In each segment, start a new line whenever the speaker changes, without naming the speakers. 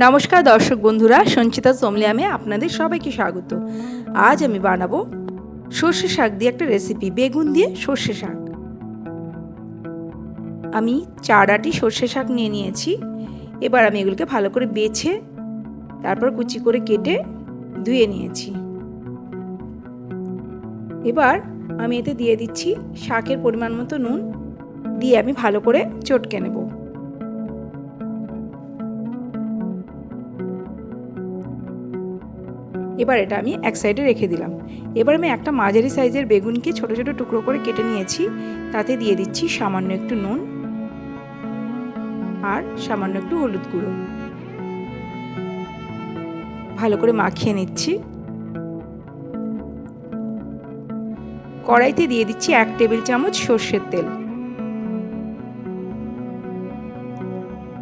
নমস্কার দর্শক বন্ধুরা, সঞ্চিতা সোমলিয়ামে আপনাদের সবাইকে স্বাগত। আজ আমি বানাবো সর্ষে শাক দিয়ে একটা রেসিপি বেগুন দিয়ে সর্ষে শাক। আমি চার আটি সর্ষে শাক নিয়ে নিয়েছি। এবার আমি এগুলোকে ভালো করে বেছে, তারপর কুচি করে কেটে ধুয়ে নিয়েছি। এবার আমি এতে দিয়ে দিচ্ছি শাকের পরিমাণ মতো নুন, দিয়ে আমি ভালো করে চটকে নেব। এবার এটা আমি এক সাইডে রেখে দিলাম। এবার আমি একটা মাঝারি সাইজের বেগুনকে ছোট ছোট টুকরো করে কেটে নিয়েছি। তাতে দিয়ে দিচ্ছি সামান্য একটু নুন আর সামান্য একটু হলুদ গুঁড়ো। ভালো করে মাখিয়ে নিচ্ছি। কড়াইতে দিয়ে দিচ্ছি এক টেবিল চামচ সর্ষের তেল।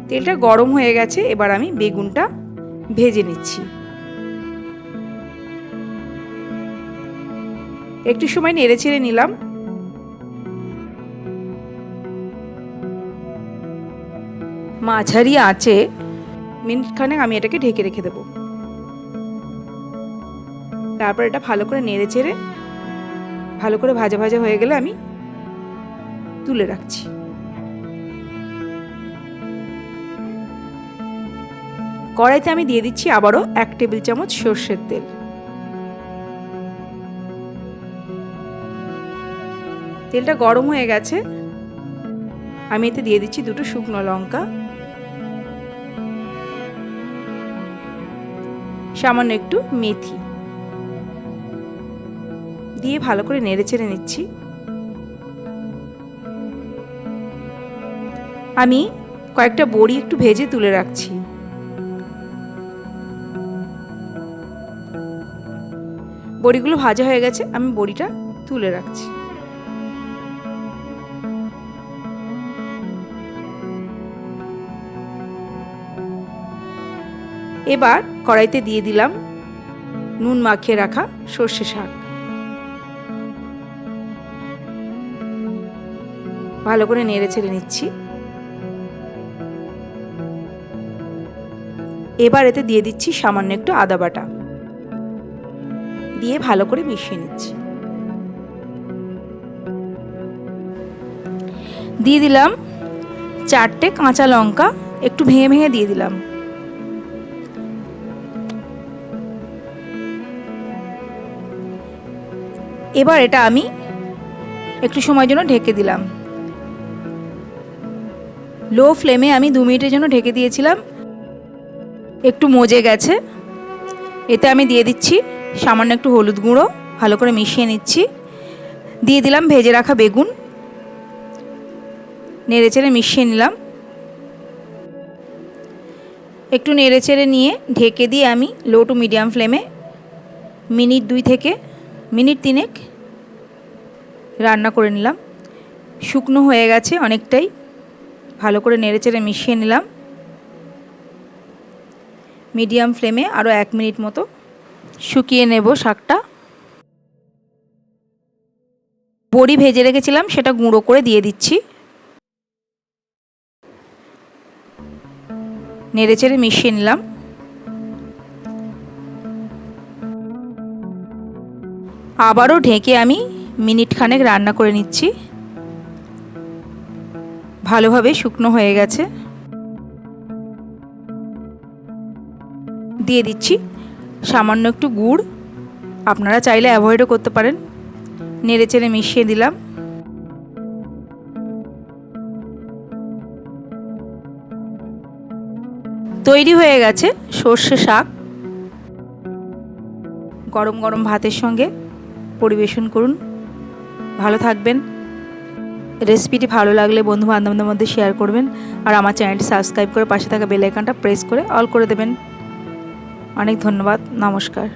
তেলটা গরম হয়ে গেছে, এবার আমি বেগুনটা ভেজে নিচ্ছি। একটু সময় নেড়ে ছেড়ে নিলাম। মাঝারি আঁচে মিনিটখানেক আমি এটাকে ঢেকে রেখে দেবো। তারপর এটা ভালো করে নেড়ে চেড়ে, ভালো করে ভাজা ভাজা হয়ে গেলে আমি তুলে রাখছি। কড়াইতে আমি দিয়ে দিচ্ছি আবারও এক টেবিল চামচ সর্ষের তেল। তেলটা গরম হয়ে গেছে। আমি এতে দিয়ে দিচ্ছি দুটো শুকনো লঙ্কা। সামান্য একটু মেথি। দিয়ে ভালো করে নেড়ে চেড়ে নিচ্ছি। আমি কয়েকটা বড়ি একটু ভেজে তুলে রাখছি। বড়িগুলো ভাজা হয়ে গেছে, আমি বড়িটা তুলে রাখছি। এবার কড়াইতে দিয়ে দিলাম নুন মাখিয়ে রাখা সর্ষে শাক। ভালো করে নেড়ে ছেড়ে নিচ্ছি। এবার এতে দিয়ে দিচ্ছি সামান্য একটু আদা বাটা। দিয়ে ভালো করে মিশিয়ে নিচ্ছি। দিয়ে দিলাম চারটে কাঁচা লঙ্কা, একটু ভেঙে ভেঙে দিয়ে দিলাম। এবার এটা আমি একটু সময়ের জন্য ঢেকে দিলাম। লো ফ্লেমে আমি দু মিনিটের জন্য ঢেকে দিয়েছিলাম। একটু মজে গেছে। এতে আমি দিয়ে দিচ্ছি সামান্য একটু হলুদ গুঁড়ো, ভালো করে মিশিয়ে নিচ্ছি। দিয়ে দিলাম ভেজে রাখা বেগুন। নেড়ে চেড়ে মিশিয়ে নিলাম। একটু নেড়ে চেড়ে নিয়ে ঢেকে দিয়ে আমি লো টু মিডিয়াম ফ্লেমে মিনিট দুই থেকে মিনিট তিনেক রান্না করে নিলাম। শুকনো হয়ে গেছে অনেকটাই। ভালো করে নেড়েচেড়ে মিশিয়ে নিলাম। মিডিয়াম ফ্লেমে আরও এক মিনিট মতো শুকিয়ে নেব শাকটা। বড়ি ভেজে রেখেছিলাম, সেটা গুঁড়ো করে দিয়ে দিচ্ছি। নেড়েচেড়ে মিশিয়ে নিলাম। আবারও ঢেকে আমি মিনিট খানেক রান্না করে নিচ্ছি। ভালোভাবে শুকনো হয়ে গেছে। দিয়ে দিচ্ছি সামান্য একটু গুড়। আপনারা চাইলে অ্যাভয়েডও করতে পারেন। নেড়ে চেড়ে মিশিয়ে দিলাম। তৈরি হয়ে গেছে সর্ষে শাক। গরম গরম ভাতের সঙ্গে পরিবেশন করুন। ভালো থাকবেন। রেসিপিটি ভালো লাগলে বন্ধু বান্ধবদের মধ্যে শেয়ার করবেন আর আমার চ্যানেলটি সাবস্ক্রাইব করে পাশে থাকা বেল আইকনটা প্রেস করে অল করে দেবেন। অনেক ধন্যবাদ। নমস্কার।